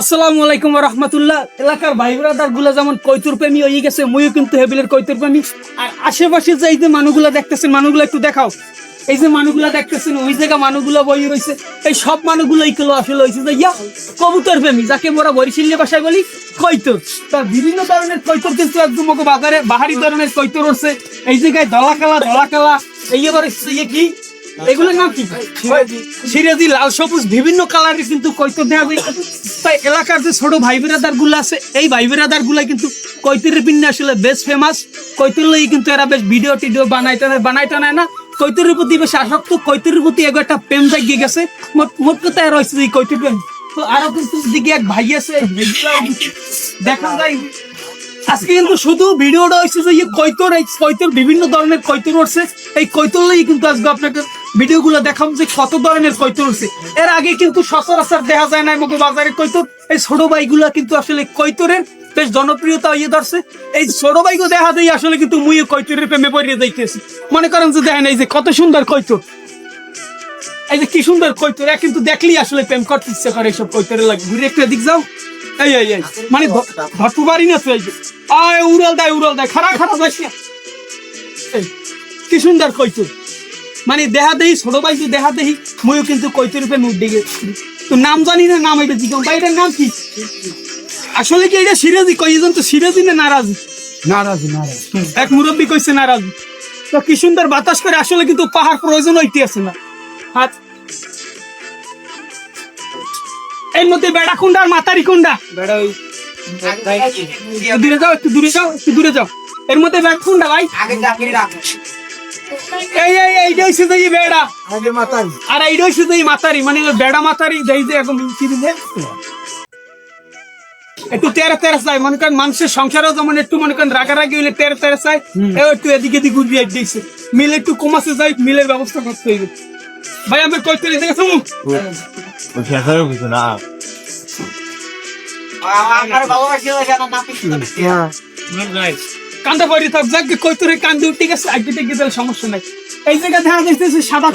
আসসালামু আলাইকুম রহমতুল্লাহ। এলাকার ভাই ব্রাদারগুলা যেমন কৈতুর প্রেমী হয়ে গেছে মুইও কিন্তু হেবিলের কৈতুর প্রেমী। আর আশেপাশে যে এই যে মানুষগুলা দেখতেছেন মানুষগুলো একটু দেখাও। এই যে মানুষগুলা দেখতেছেন, ওই জায়গা মানুষগুলো বই রয়েছে এই সব মানুষগুলো এইগুলো আসলে হয়েছে যে, ইয়া, কবুতর প্রেমী, যাকে মোরা বরিশিল্য ভাষায় বলি কৈতর। তার বিভিন্ন ধরনের কৈতর কিন্তু একদম বাজারে বাহারি ধরনের কৈতর উঠছে এই জায়গায় দলা কালা দলা কালা এই এবার ইয়ে কি? নাম কি? লাল সবুজ, বিভিন্ন কালারের কিন্তু কৈতর দেওয়া তাই এলাকার যে ছোট ভাই আছে, এই ভাই কিন্তু কৈতরের পিন্নে আসলে বেশ ফেমাস কৈতর লই কিন্তু এরা বেশ ভিডিও টিডিও বানাইতে বানাইতে না না। কৈতরের প্রতি বেশ আসক্ত কৈতরের প্রতি এগো একটা প্রেম জাগিয়ে গেছে। মোট কথা এরা হয়েছে এই কৈতর প্রেম। তো আরও কিন্তু দিকে এক ভাই আছে দেখা যায়। আজকে কিন্তু শুধু ভিডিওটা হচ্ছে যে এই কৈতর এই কৈতর বিভিন্ন ধরনের কৈতর উঠছে। এই কৈতর কিন্তু আজকে আপনাকে ভিডিওগুলো দেখাম যে কত ধরনের কৈতর উঠছে। এর আগে কিন্তু সচরাচর দেখা যায় না মুখে বাজারে কৈতর এই ছোট ভাইগুলা কিন্তু আসলে কৈতরের বেশ জনপ্রিয়তা ইয়ে ধরছে। এই ছোট ভাইগুলো দেখা যায় আসলে কিন্তু মুই কৈতরের প্রেমে পড়িয়ে যাইতেছি। মনে করেন যে দেখেন এই যে কত সুন্দর কৈতর এই যে কি সুন্দর কৈতর কিন্তু দেখলেই আসলে প্রেম করতে ইচ্ছে করে এইসব কৈতরের লাগে। ঘুরে একটু এদিক যাও। এই এই এই। মানে ধরতে পারি না তো এই যে। আয় উড়াল দেয় উড়াল দেয়। খারাপ খারাপ যাস এই, কি সুন্দর কৈতর মানে দেহা দেহি ছোট দেহা দেহি ময়ও কিন্তু কৈতর রূপে মুখ দিকে তো নাম জানি না নাম এটা জিজ্ঞাসা ভাই এটার নাম কি? আসলে কি এটা সিরাজি? কইজন তো সিরাজি না নারাজি? নারাজি নারাজ। এক মুরব্বী কইছে নারাজি। তো কি সুন্দর বাতাস করে আসলে কিন্তু পাহাড় প্রয়োজন হইতে আছে না। হাত এর মধ্যে বেড়া কুন্ডা আর মাতারি কুন্ডা। বেড়া ওই একটু দূরে যাও একটু দূরে যাও একটু দূরে যাও। এর মধ্যে বেড়া কুন্ডা ভাই। আগে এই এই এইটা বেড়া। আর এইটা মাতারি মানে বেড়া মাতারি দেই যে এখন কি দিলে? একটু তেরে তেরে চাই মনে করেন মানুষের সংসারও যেমন একটু মনে করেন রাগারাগি হইলে তেরে তেরে চাই একটু এদিকে এদিকে ঘুরিয়ে দিয়েছে মিল একটু কমাসে যাই মিলের ব্যবস্থা করতে হইবে। ভাই আমি শুনুন না। কান্দা থাক যাক কান্দে ঠিক আছে আগে সমস্যা নাই এই জায়গা দেখা সাদা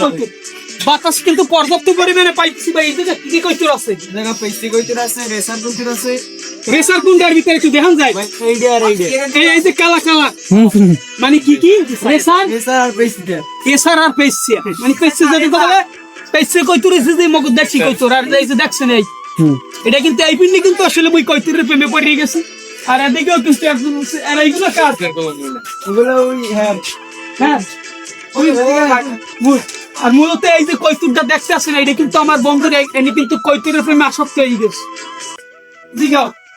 বাতাস কিন্তু পর্যাপ্ত পরিমাণে পাইছি এই জায়গা কি আছে জায়গা কইতে আছে রেসার আছে রেসার কুন্ডার ভিতরে একটু দেখান যায় এই যে কালা কালা মানে কি কি রেসার রেসার আর এসার আর পেসিয়া মানে পেসিয়া যদি বলে পেসিয়া কৈতুরে যে যে মগ দেখছি কৈতুর আর এই যে দেখছেন এই এটা কিন্তু এই পিন্ডি কিন্তু আসলে মই কৈতুরের প্রেমে পড়ে গেছে। আর এদিকেও কিন্তু একজন আর এইগুলো কাজ এগুলো ওই হ্যাঁ। হ্যাঁ? আর মূলত এই যে কৈতুরটা দেখতে আসেন এটা কিন্তু আমার বন্ধুর এই- কিন্তু কৈতুরের প্রেমে আসক্ত হয়ে গেছে।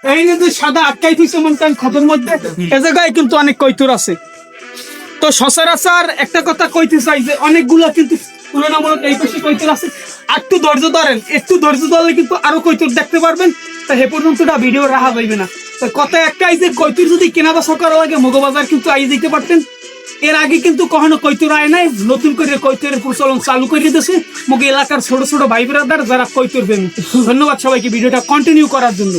এই যে সাদা আটকাই থইছে মন খতের মধ্যে এ জায়গায় কিন্তু অনেক কৈতুর আছে। তো সচরাচর একটা কথা কইতে চাই যে অনেকগুলো কিন্তু তুলনামূলক এই পাশে কৈতুর আছে। একটু ধৈর্য ধরেন, একটু ধৈর্য ধরলে কিন্তু আরও কৈতুর দেখতে পারবেন। তা হে পর্যন্ত ভিডিও রাখা যাইবে না। তো কথা একটাই যে কৈতুর যদি কেনা বেচা করা লাগে, মগবাজার কিন্তু আই দিতে পারতেন। এর আগে কিন্তু কখনো কৈতুর আয় নাই। নতুন করে কৈতুরের প্রচলন চালু করে দিয়েছে। মুগে এলাকার ছোট ছোট ভাই ব্রাদার যারা কৈতুর প্রেমী ধন্যবাদ সবাইকে ভিডিওটা কন্টিনিউ করার জন্য।